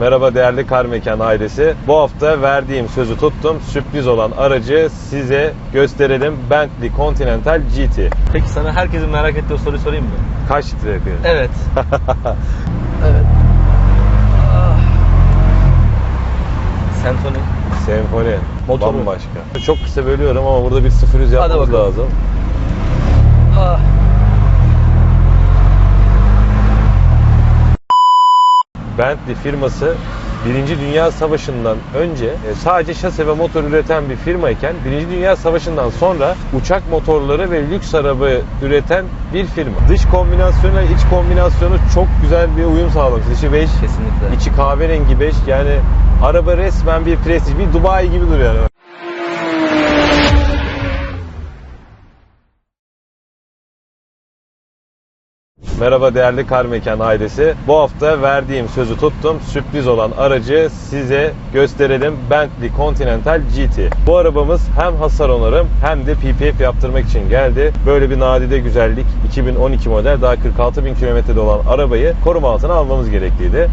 Merhaba değerli Kar Mekan ailesi. Bu hafta verdiğim sözü tuttum. Sürpriz olan aracı size gösterelim. Bentley Continental GT. Peki sana herkesin merak ettiği soruyu sorayım mı? Kaç litre yakıyor? Evet. evet. Ah. Sentoni. Senfoni. Motoru. Bambaşka. Çok kısa bölüyorum ama burada bir 0 100 yapmamız lazım. Ah. Bentley firması Birinci Dünya Savaşı'ndan önce e, sadece şase ve motor üreten bir firmayken Birinci Dünya Savaşı'ndan sonra uçak motorları ve lüks araba üreten bir firma. Dış kombinasyonu ile iç kombinasyonu çok güzel bir uyum sağlamış. Dışı beş, Kesinlikle. içi kahverengi beş. Yani araba resmen bir prestij, bir Dubai gibi duruyor. Yani. Merhaba değerli Kar Mekan ailesi. Bu hafta verdiğim sözü tuttum. Sürpriz olan aracı size gösterelim. Bentley Continental GT. Bu arabamız hem hasar onarım hem de PPF yaptırmak için geldi. Böyle bir nadide güzellik 2012 model daha 46 bin kilometrede olan arabayı koruma altına almamız gerekliydi.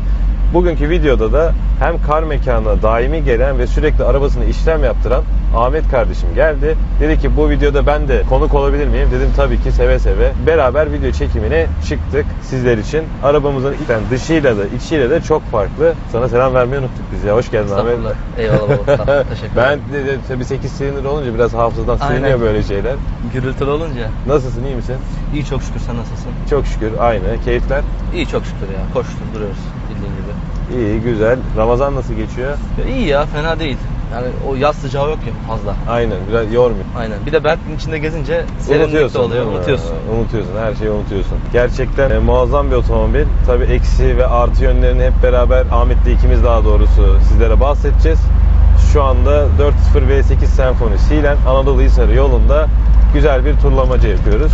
Bugünkü videoda da hem kar mekanına daimi gelen ve sürekli arabasını işlem yaptıran Ahmet kardeşim geldi. Dedi ki bu videoda ben de konuk olabilir miyim? Dedim tabii ki seve seve. Beraber video çekimine çıktık sizler için. Arabamızın içten dışıyla da içiyle de çok farklı. Sana selam vermeyi unuttuk biz ya. Hoş geldin Ahmet. Estağfurullah. Eyvallah baba. Teşekkür Ben ederim. de, de tabii 8 silindir olunca biraz hafızadan Aynen. siliniyor böyle şeyler. Gürültülü olunca. Nasılsın iyi misin? İyi çok şükür sen nasılsın? Çok şükür aynı. Keyifler İyi çok şükür ya. Koştur duruyoruz bildiğin gibi. iyi güzel. Ramazan nasıl geçiyor? Ya iyi ya fena değil. Yani o yaz sıcağı yok ya fazla. Aynen biraz yormuyor. Aynen. Bir de Bentley'nin içinde gezince serinlik de Unutuyorsun oluyor. değil mi? Unutuyorsun. Unutuyorsun. Her şeyi unutuyorsun. Gerçekten e, muazzam bir otomobil. Tabii eksi ve artı yönlerini hep beraber Ahmet'le ikimiz daha doğrusu sizlere bahsedeceğiz. Şu anda 4.0 V8 senfonisiyle Anadolu Hisarı yolunda güzel bir turlamaca yapıyoruz.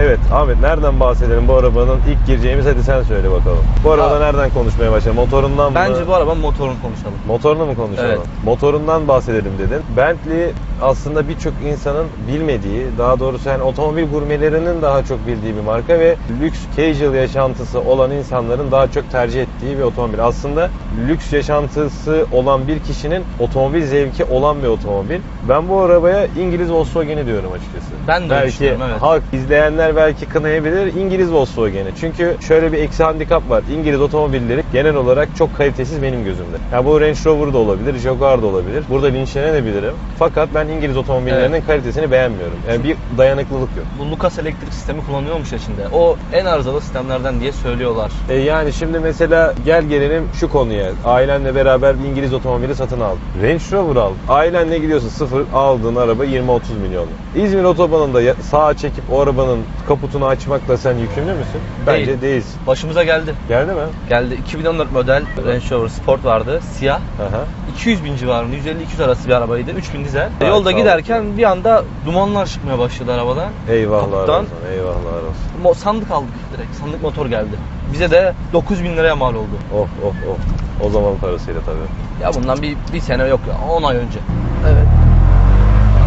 Evet Ahmet nereden bahsedelim bu arabanın ilk gireceğimiz hadi sen söyle bakalım. Bu arabada Abi- nereden konuşmaya başlayalım? Motorundan mı? Bence bu arabanın motorunu konuşalım. Motorunu mu konuşalım? Evet. Motorundan bahsedelim dedin. Bentley aslında birçok insanın bilmediği, daha doğrusu yani otomobil gurmelerinin daha çok bildiği bir marka ve lüks casual yaşantısı olan insanların daha çok tercih ettiği bir otomobil. Aslında lüks yaşantısı olan bir kişinin otomobil zevki olan bir otomobil. Ben bu arabaya İngiliz Volkswagen'i diyorum açıkçası. Ben de belki evet. halk izleyenler belki kınayabilir İngiliz Volkswagen'i. Çünkü şöyle bir eksi handikap var. İngiliz otomobilleri genel olarak çok kalitesiz benim gözümde. Ya bu Range Rover da olabilir, Jaguar da olabilir. Burada linçlenebilirim. Fakat ben İngiliz otomobillerinin kalitesini beğenmiyorum. Yani bir dayanıklılık yok. Bu Lucas elektrik sistemi kullanıyormuş ya içinde. O en arızalı sistemlerden diye söylüyorlar. E yani şimdi mesela gel gelelim şu konuya. Ailenle beraber bir İngiliz otomobili satın al. Range Rover al. Ailenle gidiyorsun sıfır aldığın araba 20-30 milyon. İzmir otobanında sağa çekip o arabanın kaputunu açmakla sen yükümlü müsün? Bence Değil. değilsin. Başımıza geldi. Geldi mi? Geldi 2014 model Range Rover Sport vardı. Siyah. Aha. 200 bin civarında 150-200 arası bir arabaydı. 3000 dizel. Evet, Yolda sağ giderken bir anda dumanlar çıkmaya başladı arabadan. Eyvahlar Kaputtan. olsun, eyvahlar olsun. Mo- sandık aldık direkt. Sandık motor geldi. Bize de 9000 liraya mal oldu. Oh oh oh. O zaman parasıyla tabii. Ya bundan bir, bir sene yok ya. 10 ay önce. Evet.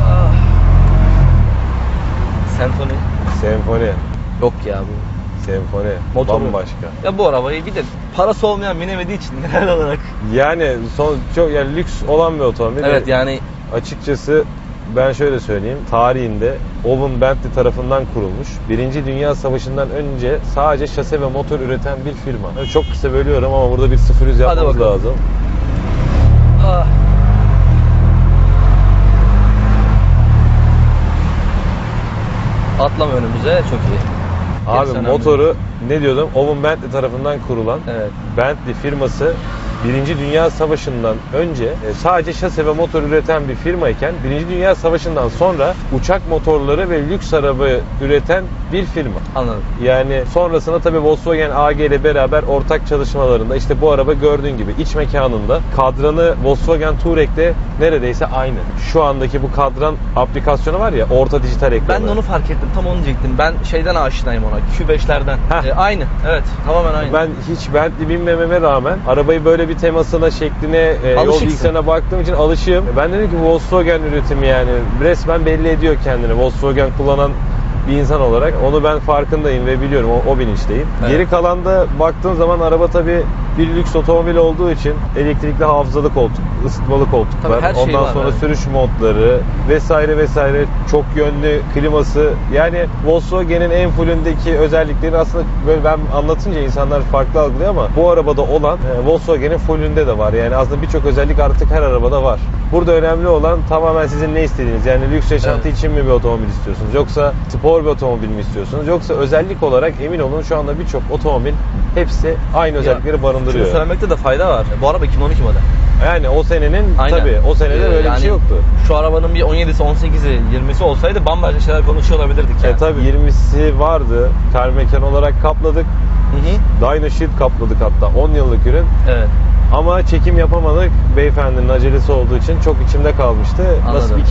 Ah. Sentoni. Senfoni. Yok ya bu. Senfoni. Motoru. Bambaşka. Ya bu arabayı bir de parası olmayan binemediği için genel olarak. Yani son çok yani lüks olan bir otomobil. Evet yani Açıkçası ben şöyle söyleyeyim. Tarihinde Owen Bentley tarafından kurulmuş. Birinci Dünya Savaşı'ndan önce sadece şase ve motor üreten bir firma. Yani Çok kısa bölüyorum ama burada bir 0-100 yapmamız bakalım. lazım. Ah. Atlama önümüze çok iyi. Abi motoru ne diyordum? Owen Bentley tarafından kurulan Evet. Bentley firması Birinci Dünya Savaşı'ndan önce e, sadece şase ve motor üreten bir firmayken Birinci Dünya Savaşı'ndan sonra uçak motorları ve lüks araba üreten bir firma. Anladım. Yani sonrasında tabii Volkswagen AG ile beraber ortak çalışmalarında işte bu araba gördüğün gibi iç mekanında kadranı Volkswagen Touareg'de neredeyse aynı. Şu andaki bu kadran aplikasyonu var ya orta dijital ekranı. Ben de onu fark ettim. Tam onu diyecektim. Ben şeyden aşinayım ona. Q5'lerden. Heh. E, aynı. Evet. Tamamen aynı. Ben hiç Bentley binmememe rağmen arabayı böyle bir temasına, şekline, e, yol Alışıksın. bilgisayarına baktığım için alışığım. Ben dedim ki Volkswagen üretimi yani resmen belli ediyor kendini. Volkswagen kullanan bir insan olarak onu ben farkındayım ve biliyorum o, o bilinçteyim. Evet. Geri kalanda baktığın zaman araba tabii bir lüks otomobil olduğu için elektrikli hafızalı koltuk, ısıtmalı koltuklar, Tabii her şey ondan var, sonra evet. sürüş modları vesaire vesaire çok yönlü kliması yani Volkswagen'in en fullündeki özellikleri aslında böyle ben anlatınca insanlar farklı algılıyor ama bu arabada olan e, Volkswagen'in fullünde de var. Yani aslında birçok özellik artık her arabada var. Burada önemli olan tamamen sizin ne istediğiniz. Yani lüks yaşantı Evet. için mi bir otomobil istiyorsunuz? Yoksa spor bir otomobil mi istiyorsunuz? Yoksa özellik olarak emin olun şu anda birçok otomobil hepsi aynı özellikleri barındırıyor. Şunu söylemekte de fayda var. Bu araba 2012 model. Yani o senenin Aynen. tabii o senede Ee, böyle bir yani şey yoktu. Şu arabanın bir 17'si, 18'i, 20'si olsaydı bambaşka şeyler konuşuyor olabilirdik yani. E tabii 20'si vardı. Kar mekan olarak kapladık. Hı hı. Dyno Shield kapladık hatta 10 yıllık ürün. Evet. Ama çekim yapamadık. Beyefendinin acelesi olduğu için çok içimde kalmıştı. Nasıl Anladım.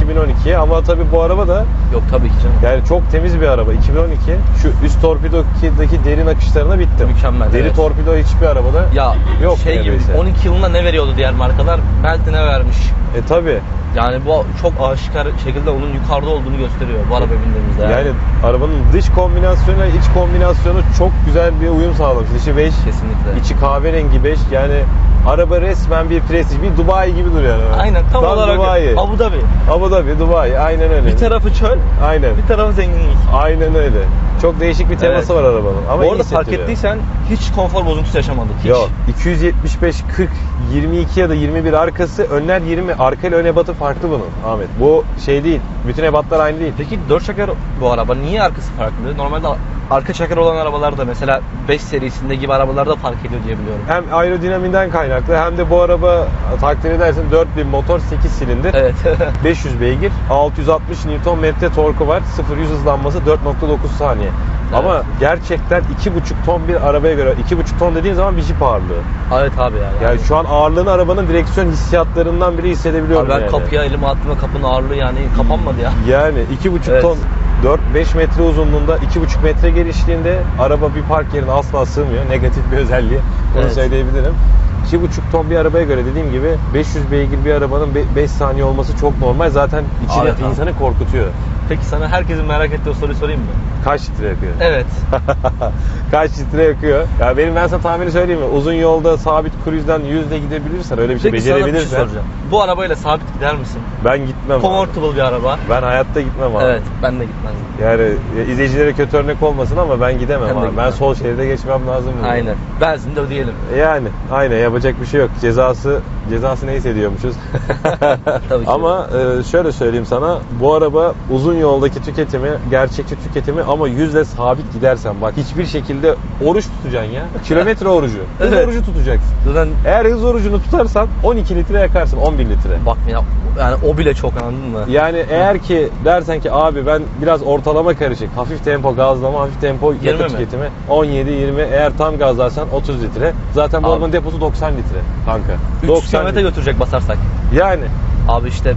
2012'ye ama tabii bu araba da Yok tabii ki canım. yani çok temiz bir araba. 2012 şu üst torpidodaki derin akışlarına bitti. Mükemmel, Deri evet. torpido hiçbir arabada Ya yok şey gibi neredeyse. 12 yılında ne veriyordu diğer markalar? Belki ne vermiş. E tabii. Yani bu çok aşikar şekilde onun yukarıda olduğunu gösteriyor bu araba bindiğimizde. Yani arabanın dış kombinasyonuyla iç kombinasyonu çok güzel bir uyum sağlamış. Dışı beş, Kesinlikle. içi kahverengi beş. Yani araba resmen bir prestij, bir Dubai gibi duruyor. Yani. Aynen tam, olarak Dubai. Abu Dhabi. Abu Dhabi, Dubai. Aynen öyle. Bir tarafı çöl, Aynen. bir tarafı zenginlik. Aynen öyle. Çok değişik bir teması Evet. var arabanın. Ama bu iyi arada fark hissettiriyor. ettiysen hiç konfor bozuntusu yaşamadık. Hiç. Yok. 275 40 22 ya da 21 arkası, önler 20. Arka ile ön ebatı farklı bunun Ahmet. Bu şey değil. Bütün ebatlar aynı değil. Peki 4 çeker bu araba niye arkası farklı? Normalde arka çeker olan arabalarda mesela 5 serisinde gibi arabalarda fark ediyor diye biliyorum. Hem aerodinamiğinden kaynaklı hem de bu araba takdir edersin 4000 motor 8 silindir. Evet. 500 beygir, 660 Nm torku var. 0-100 hızlanması 4.9 saniye. Evet. Ama gerçekten 2.5 ton bir arabaya göre 2.5 ton dediğin zaman bir jip ağırlığı. evet abi ya. Yani şu an ağırlığını arabanın direksiyon hissiyatlarından bile hissedebiliyorum Abi ben yani. kapıya elimi attığımda kapının ağırlığı yani kapanmadı ya. Yani 2.5 Evet. ton 4-5 metre uzunluğunda 2.5 metre genişliğinde araba bir park yerine asla sığmıyor. Negatif bir özelliği. Onu Evet. söyleyebilirim. 2.5 ton bir arabaya göre dediğim gibi 500 beygir bir arabanın 5 saniye olması çok normal. Zaten içine insanı korkutuyor. Peki sana herkesin merak ettiği soruyu sorayım mı? Kaç litre yakıyor? Evet. Kaç litre yakıyor? Ya benim ben sana tahmini söyleyeyim mi? Uzun yolda sabit cruise'den 100 ile gidebilirsen öyle bir şey Peki sana bir şey becerebilirsen soracağım. Bu arabayla sabit gider misin? ben gitmem. abi. Comfortable bir araba. Ben hayatta gitmem abi. Evet ben de gitmezdim. Yani e, izleyicilere kötü örnek olmasın ama ben gidemem Ben de abi. Ben gitmem. sol şeride geçmem lazım. Aynen. Benzin de ödeyelim. Yani aynen yapacak bir şey yok. Cezası cezası neyse ediyormuşuz. Tabii ki. ama e, şöyle söyleyeyim sana bu araba uzun yoldaki tüketimi, gerçekçi tüketimi ama yüzle sabit gidersen bak hiçbir şekilde oruç tutacaksın ya. Kilometre orucu. Hız Evet. orucu tutacaksın. Zaten Eğer hız orucunu tutarsan 12 litre yakarsın 11 litre. bak ya yani o bile çok anladın mı? Yani eğer ki dersen ki abi ben biraz ortalama karışık, hafif tempo gazlama, hafif tempo 20 yakıt mi? tüketimi 17-20 eğer tam gazlarsan 30 litre. Zaten bu Abi. arabanın deposu 90 litre kanka. 300 kilometre götürecek basarsak. Yani Abi işte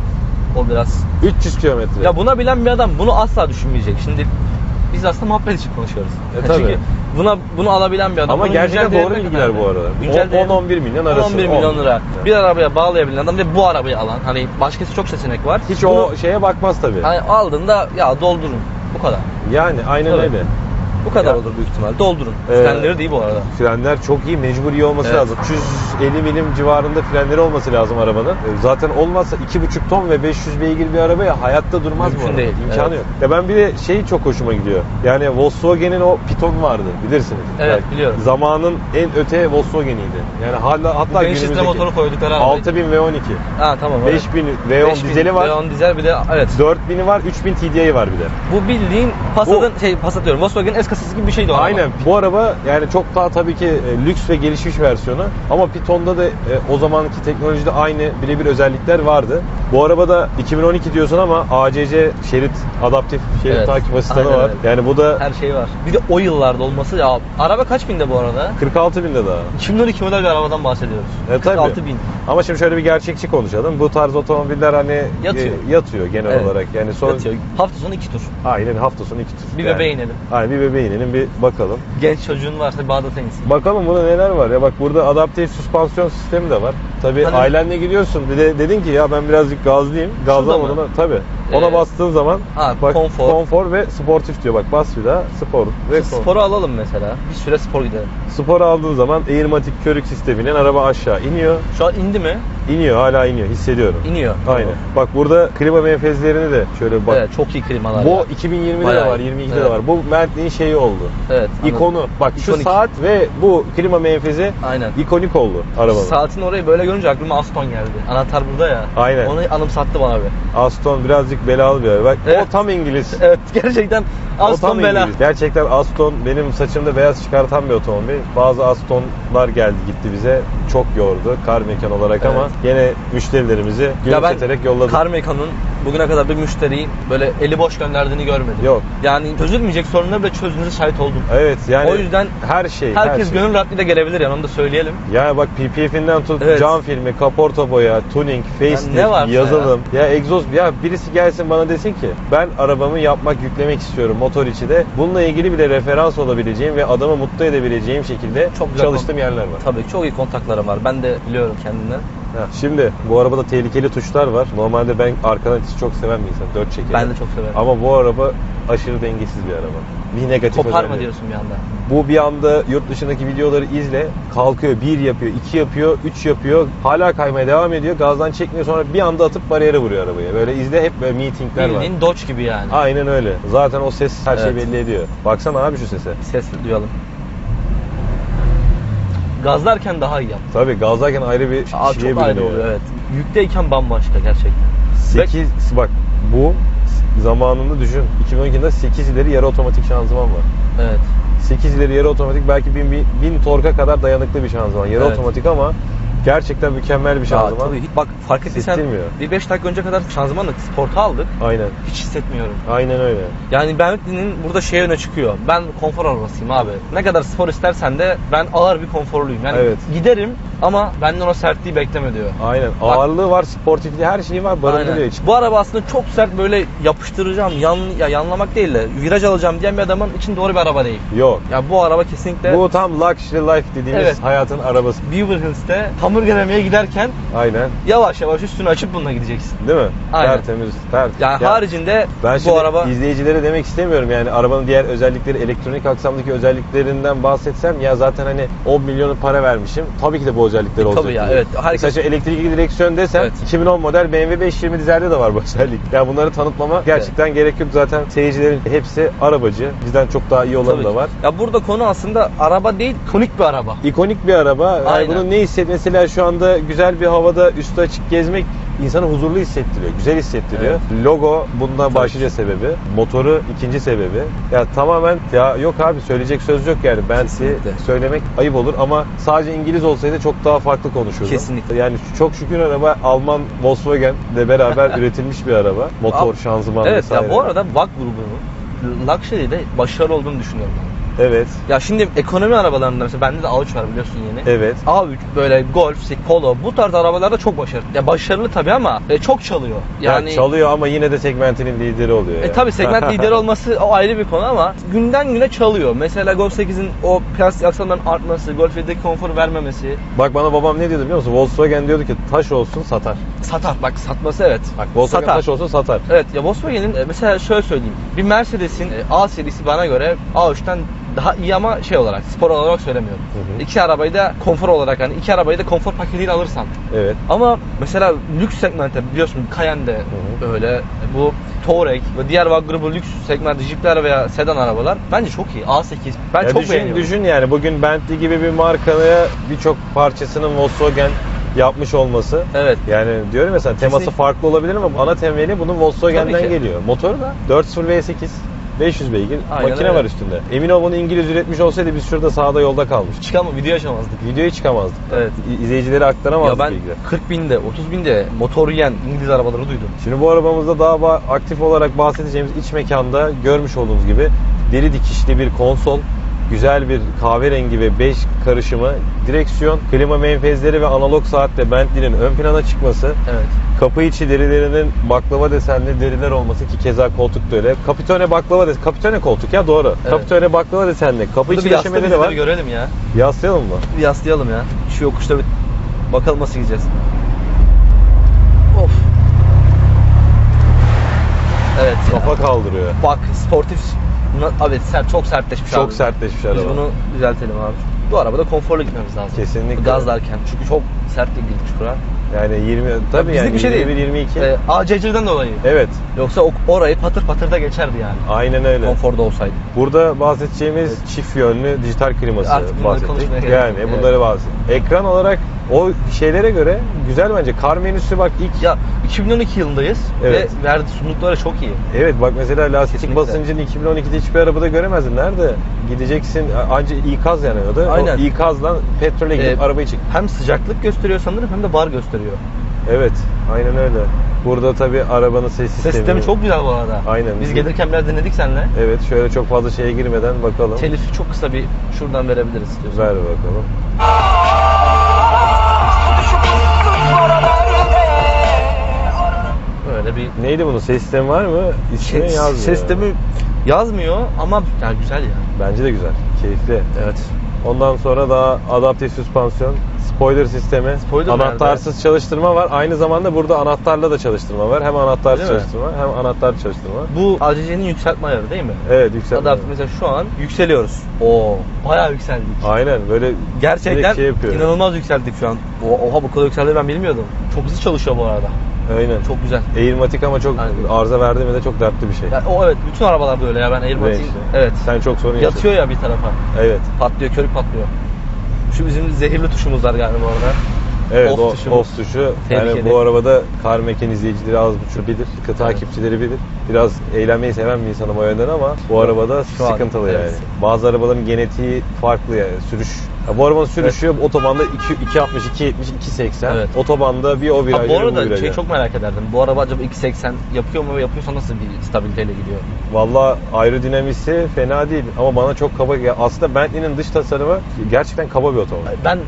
o biraz 300 kilometre. Ya buna bilen bir adam bunu asla düşünmeyecek. Şimdi biz aslında muhabbet için konuşuyoruz. E, tabii. Çünkü buna bunu alabilen bir adam. Ama gerçekten doğru bilgiler bu arada. Güncel değeri- 10-11 milyon arası. 11 milyon 10. lira. Bir arabaya bağlayabilen adam ve bu arabayı alan. Hani başkası çok seçenek var. Hiç Bunu o şeye bakmaz tabii. hani aldığında ya doldurun. Bu kadar. Yani aynen Tabii. öyle. Bu kadar Ya. olur büyük ihtimal. Doldurun. Ee, Frenleri değil bu arada. Frenler çok iyi, mecbur iyi olması Evet. lazım. 350 milim civarında frenleri olması lazım arabanın. E, Zaten olmazsa 2,5 ton ve 500 beygir bir arabaya hayatta durmaz Mümkün bu araba. değil, İmkanı evet. yok. Ya ben bir de şeyi çok hoşuma gidiyor. Yani Volkswagen'in o Piton vardı bilirsiniz. Evet, biliyorum. Zamanın en öte Volkswagen'iydi. Yani hala hatta litre günümüzdeki. motoru koydukları araba. 6000 V12. Ha tamam. evet. 5000 V10 5000 dizeli var. V10 dizel bir de evet. 4000'i var, 3000 TDI var bir de. Bu bildiğin Passat'ın şey Passat diyorum. Volkswagen S kasası gibi bir şeydi o araba. Aynen. Bu araba yani çok daha tabii ki e, lüks ve gelişmiş versiyonu. Ama Piton'da da e, o zamanki teknolojide aynı birebir özellikler vardı. Bu arabada 2012 diyorsun ama ACC şerit adaptif şerit Evet. takip asistanı Aynen var. öyle. Yani bu da Her şey var. Bir de o yıllarda olması ya araba kaç binde bu arada? 46 binde daha. 2012 model bir arabadan bahsediyoruz. E, tabii. 46 bin. Ama şimdi şöyle bir gerçekçi konuşalım. Bu tarz otomobiller hani Yatıyor. e, yatıyor genel Evet. olarak. Yani son Yatıyor. Hafta sonu iki tur. aynen hafta sonu iki tur. Bir Yani. bebeğe inelim. Aynen bir bebeğe inelim bir bakalım. Genç çocuğun varsa bir Bağdat'a insin. Bakalım burada neler var ya bak burada adaptif süspansiyon sistemi de var. Tabii Hani- ailenle gidiyorsun bir de dedin ki ya ben birazcık gazlayayım. Gazlamadan mı? tabii. Ona Ee, bastığın zaman ha, bak konfor. konfor ve sportif diyor. Bak bas bir daha spor ve konfor. Sporu alalım mesela. Bir süre spor gidelim. Spor aldığın zaman Airmatic körük sistemiyle araba aşağı iniyor. Şu an indi mi? İniyor hala iniyor hissediyorum. İniyor. Aynen. Bak burada klima menfezlerini de şöyle bak. Evet çok iyi klimalar. Bu ya. 2020'de Bayağı de var, iyi. 22'de de Evet. var. Bu Bentley'in şeyi oldu. Evet. anladım. İkonu. Bak şu İkonik. saat ve bu klima menfezi Aynen. ikonik oldu arabanın. Saatin orayı böyle görünce aklıma Aston geldi. Anahtar burada ya. Aynen. Onu anımsattı bana bir. Aston birazcık belalı bir araba. Bak Evet. o tam İngiliz. Evet gerçekten Aston bela. İngiliz. Gerçekten Aston benim saçımda beyaz çıkartan bir otomobil. Bazı Aston'lar geldi gitti bize. Çok yordu kar mekan olarak ama Evet. gene müşterilerimizi Ya gülümseterek yolladık. Carmecan'ın bugüne kadar bir müşteriyi böyle eli boş gönderdiğini görmedim. Yok. Yani çözülmeyecek sorunlara bile çözdüğünüze şahit oldum. Evet yani O yüzden her şey. Herkes her şey. gönül rahatlığıyla gelebilir yani onu da söyleyelim. Yani bak PPF'inden tut, Evet. Cam filmi, kaporta boya, tuning, facelift, ne varsa yazılım. Ya. egzoz ya birisi gelsin bana desin ki ben arabamı yapmak, yüklemek istiyorum motor içi de. Bununla ilgili bile referans olabileceğim ve adamı mutlu edebileceğim şekilde Çok çalıştığım yerler var. Tabii çok iyi kontaklarım var. Ben de biliyorum kendimden. Şimdi bu arabada tehlikeli tuşlar var. Normalde ben arkadan itiş çok seven bir insan. Dört çekerim. Ben de çok severim. Ama bu araba aşırı dengesiz bir araba. Bir negatif Koparma özelliği. diyorsun bir anda. Bu bir anda yurt dışındaki videoları izle. Kalkıyor, bir yapıyor, iki yapıyor, üç yapıyor. Hala kaymaya devam ediyor. Gazdan çekmiyor sonra bir anda atıp bariyere vuruyor arabaya. Böyle izle hep böyle meetingler var. Bildiğin Dodge gibi yani. Aynen öyle. Zaten o ses her şeyi Evet. belli ediyor. Baksana abi şu sese. Ses duyalım. Gazlarken daha iyi yap. Tabii gazdayken ayrı bir Aa, şeye çok ayrı bürünüyor. oluyor evet. Yükteyken bambaşka gerçekten. 8 bak bu zamanında düşün. 2012'de 8 ileri yarı otomatik şanzıman var. Evet. 8 ileri yarı otomatik belki 1000, 1000 torka kadar dayanıklı bir şanzıman. Yarı Evet. otomatik ama gerçekten mükemmel bir Ya, şanzıman. tabii hiç bak fark ettiysen bir 5 dakika önce kadar şanzımanla sporta aldık. Aynen. Hiç hissetmiyorum. Aynen öyle. Yani Bentley'nin burada şey öne çıkıyor. Ben konfor arabasıyım abi. Ne kadar spor istersen de ben ağır bir konforluyum. Yani Evet. giderim ama benden o sertliği bekleme diyor. Aynen. Bak- Ağırlığı var, sportifliği her şeyi var. Barındırıyor içinde. Bu araba aslında çok sert böyle yapıştıracağım, yan, ya yanlamak değil de viraj alacağım diyen bir adamın için doğru bir araba değil. Yok. Ya bu araba kesinlikle Bu tam luxury life dediğimiz Evet. hayatın arabası. Beaver Hills'te hamburgeremeye giderken Aynen. yavaş yavaş üstünü açıp bununla gideceksin. Değil mi? Aynen. Tertemiz. Ter. Yani Ya haricinde ben bu araba izleyicilere demek istemiyorum yani arabanın diğer özellikleri, elektronik aksamdaki özelliklerinden bahsetsem ya zaten hani 10 milyonu para vermişim. Tabii ki de bu özellikler olacak. tabii ya, diye. evet. Herkes- Mesela elektrikli direksiyon desem Evet. 2010 model BMW 520 dizelde de var bu özellik. Ya bunları tanıtmama gerçekten gerek yok. Zaten seyircilerin hepsi arabacı. Bizden çok daha iyi olanı Tabii da ki. var. Ya burada konu aslında araba değil, konik bir araba. İkonik bir araba. Yani Aynen. bunun ne hisset mesela şu anda güzel bir havada üstü açık gezmek insanı huzurlu hissettiriyor. Güzel hissettiriyor. Logo bundan başlıca sebebi. Motoru ikinci sebebi. Ya tamamen ya yok abi söyleyecek söz yok yani. Ben Kesinlikle. söylemek ayıp olur ama sadece İngiliz olsaydı çok daha farklı konuşurdum. Kesinlikle. Yani çok şükür araba Alman Volkswagen ile beraber üretilmiş bir araba. Motor, şanzıman Evet vesaire. ya bu arada VAG grubunun Luxury'de başarılı olduğunu düşünüyorum ben. Evet. Ya şimdi ekonomi arabalarında mesela bende de A3 var biliyorsun yeni. Evet. A3 böyle Golf, Polo bu tarz arabalarda çok başarılı. Ya başarılı tabii ama e, çok çalıyor. Yani Yani çalıyor ama yine de segmentinin lideri oluyor. E yani. tabi segment lideri olması o ayrı bir konu ama günden güne çalıyor. Mesela Golf 8'in o plastik aksamların artması, Golf 7'deki konforu vermemesi Bak bana babam ne diyordu biliyor musun? Volkswagen diyordu ki taş olsun satar. satar. Bak satması evet. Bak Volkswagen satar. taş olsun satar. Evet ya Volkswagen'in e, mesela şöyle söyleyeyim. Bir Mercedes'in e, A serisi bana göre A3'ten daha iyi ama şey olarak spor olarak söylemiyorum. Hı hı. İki arabayı da konfor olarak hani iki arabayı da konfor paketiyle alırsan. Evet. Ama mesela lüks segmente biliyorsun Cayenne'de hı. öyle bu Touareg ve diğer VAG grubu lüks segment jipler veya sedan arabalar bence çok iyi. A8 ben Ya çok düşün, beğeniyorum. düşün yani bugün Bentley gibi bir markaya birçok parçasının Volkswagen yapmış olması. Evet. Yani diyorum mesela teması Kesinlikle. farklı olabilir ama ana temeli bunun Volkswagen'den geliyor. Motoru da 4.0 V8 500 beygir Aynen makine öyle. var üstünde. Emin ol bunu İngiliz üretmiş olsaydı biz şurada sağda yolda kalmış. Çıkamam video açamazdık. Videoya çıkamazdık. Evet. İ- İzleyicilere aktaramazdık Ya ben bilgileri. 40 binde, 30 binde motor yiyen İngiliz arabaları duydum. Şimdi bu arabamızda daha ba- aktif olarak bahsedeceğimiz iç mekanda görmüş olduğunuz gibi deri dikişli bir konsol, güzel bir kahverengi ve bej karışımı, direksiyon, klima menfezleri ve analog saatle Bentley'nin ön plana çıkması, Evet. Kapı içi derilerinin baklava desenli deriler olması ki keza koltuk da öyle. Kapitone baklava des Kapitone koltuk ya doğru. Evet. Kapitone baklava desenli. Kapı Burada içi bir döşemeleri var. bizleri görelim ya. Yaslayalım mı? Bir yaslayalım ya. Şu yokuşta bir bakalım nasıl gideceğiz. Of. Evet. Kafa kaldırıyor. Bak sportif abi sert çok sertleşmiş Çok abi. sertleşmiş Biz araba. bunu düzeltelim abi. Bu arabada konforlu gitmemiz lazım. Kesinlikle. Gazlarken. Çünkü çok sert bir girdik bura. Yani 20 tabii yani bir şey değil. 21 22. Ee, ACC'den dolayı. Evet. Yoksa o, orayı patır patır da geçerdi yani. Aynen öyle. Konforda olsaydı. Burada bahsedeceğimiz çift yönlü dijital kliması Artık bahsettik. Yani yok. bunları bahsettik. Ekran olarak o şeylere göre güzel bence. Kar menüsü bak ilk Ya 2012 yılındayız Evet. ve verdi sundukları çok iyi. Evet bak mesela lastik Kesinlikle. basıncını 2012'de hiçbir arabada göremezdin. Nerede? Gideceksin anca ikaz yanıyordu. Aynen. O ikazdan petrole gidip Ee, arabayı çık. Hem sıcaklık gösteriyor sanırım hem de bar gösteriyor. Evet. Aynen öyle. Burada tabi arabanın ses sistemi. Ses sistemi çok güzel bu arada. Aynen. Biz gelirken biraz dinledik seninle. Evet şöyle çok fazla şeye girmeden bakalım. Telifi çok kısa bir şuradan verebiliriz istiyorsan. Ver bakalım. Böyle bir Neydi bunun? Ses sistemi var mı? İsmi Ses- yazmıyor. Ses sistemi yazmıyor ama yani güzel ya. Bence de güzel. Keyifli. Evet. Ondan sonra daha adaptif süspansiyon, spoiler sistemi, Spoiler anahtarsız çalıştırma var. Aynı zamanda burada anahtarla da çalıştırma var. Hem anahtarsız Öyle mi? çalıştırma hem anahtar çalıştırma. Bu ACC'nin yükseltme ayarı değil mi? Evet yükseltme. Adaptif mesela şu an yükseliyoruz. Oo, bayağı yükseldik. Aynen böyle Gerçekten şey inanılmaz yükseldik şu an. Oha bu kadar yükseldi ben bilmiyordum. Çok hızlı çalışıyor bu arada. Aynen. Çok güzel. Airmatic ama çok Aynen. arıza verdi mi de çok dertli bir şey. Ya, o evet bütün arabalar böyle ya ben işte. evet. Sen çok sorun yaşadın. Yatıyor ya bir tarafa. Evet. Patlıyor, körük patlıyor. Şu bizim zehirli tuşumuz var galiba orada. Evet Off o tuşumuz. off tuşu. Tebrik yani ederim. bu arabada kar mekan izleyicileri az buçuk bilir. Sıkı takipçileri bilir. Biraz eğlenmeyi seven bir insanım o yönden ama bu arabada Şu an, sıkıntılı evet. yani. Bazı arabaların genetiği farklı yani. Sürüş. Ya bu arabanın sürüşü otobanda 2 260 270 280. Evet. Otobanda bir o Ha, viraj bu bir arada şey çok merak ederdim. Bu araba acaba 280 yapıyor mu ve yapıyorsa nasıl bir stabiliteyle gidiyor? Valla aerodinamisi fena değil ama bana çok kaba ya aslında Bentley'nin dış tasarımı gerçekten kaba bir otomobil. Ben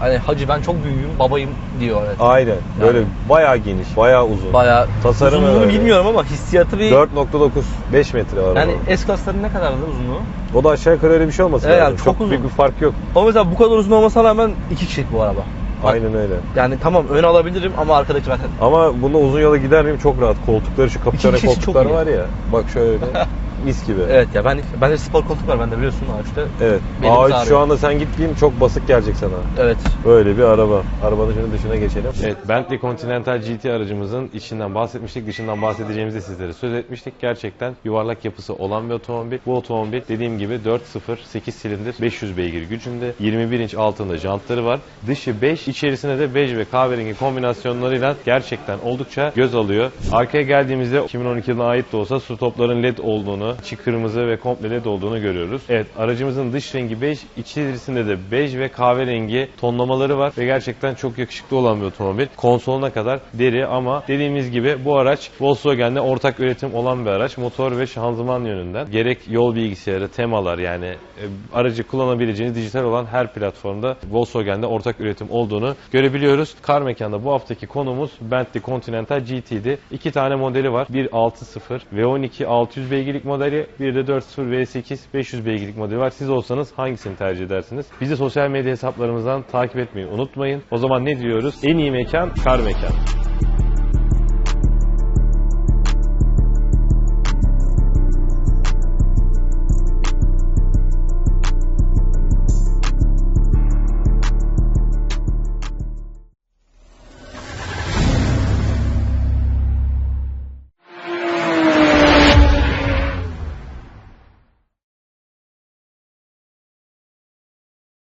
hani hacı ben çok büyüğüm, babayım diyor evet. Aynen. Böyle Yani. bayağı geniş, bayağı uzun. Bayağı Tasarımı uzunluğunu öyle. bilmiyorum ama hissiyatı bir 4.9 5 metre araba. yani S-Class'ların ne kadardı uzunluğu? o da aşağı yukarı öyle bir şey olması Evet, lazım. çok uzun. büyük bir fark yok. Ama mesela bu kadar uzun olmasına rağmen iki kişilik bu araba. Aynen öyle. Yani tamam ön alabilirim ama arkadaki zaten Ama bunda uzun yola gider miyim? Çok rahat. Koltukları şu kapitane İki kişi çok koltuklar iyi. var ya. Bak şöyle. mis gibi. Evet ya ben bende spor koltuk var bende biliyorsun A3'te. Evet. Benim Aa, ağrıyor. şu anda sen git diyeyim çok basık gelecek sana. Evet. Böyle bir araba. Arabanın şunun dışına geçelim. Evet, Bentley Continental GT aracımızın içinden bahsetmiştik, dışından bahsedeceğimizi sizlere söz etmiştik. Gerçekten yuvarlak yapısı olan bir otomobil. Bu otomobil dediğim gibi 4.0 8 silindir 500 beygir gücünde. 21 inç altında jantları var. Dışı 5, içerisine de bej ve kahverengi kombinasyonlarıyla gerçekten oldukça göz alıyor. Arkaya geldiğimizde 2012 yılına ait de olsa stopların led olduğunu, içi kırmızı ve komple led olduğunu görüyoruz. Evet, aracımızın dış rengi bej, içerisinde de bej ve kahverengi tonlamaları var ve gerçekten çok yakışıklı olan bir otomobil. Konsoluna kadar deri ama dediğimiz gibi bu araç Volkswagen'le ortak üretim olan bir araç. Motor ve şanzıman yönünden gerek yol bilgisayarı, temalar yani e, aracı kullanabileceğiniz dijital olan her platformda Volkswagen'de ortak üretim olduğunu görebiliyoruz. Kar mekanda bu haftaki konumuz Bentley Continental GT'di. İki tane modeli var. Bir 6.0 V12 600 beygirlik modeli, bir de 4.0 V8 500 beygirlik modeli var. Siz olsanız hangisini tercih edersiniz? Bizi sosyal medya hesaplarımızdan takip etmeyi unutmayın. O zaman ne diyoruz? En iyi mekan kar mekan.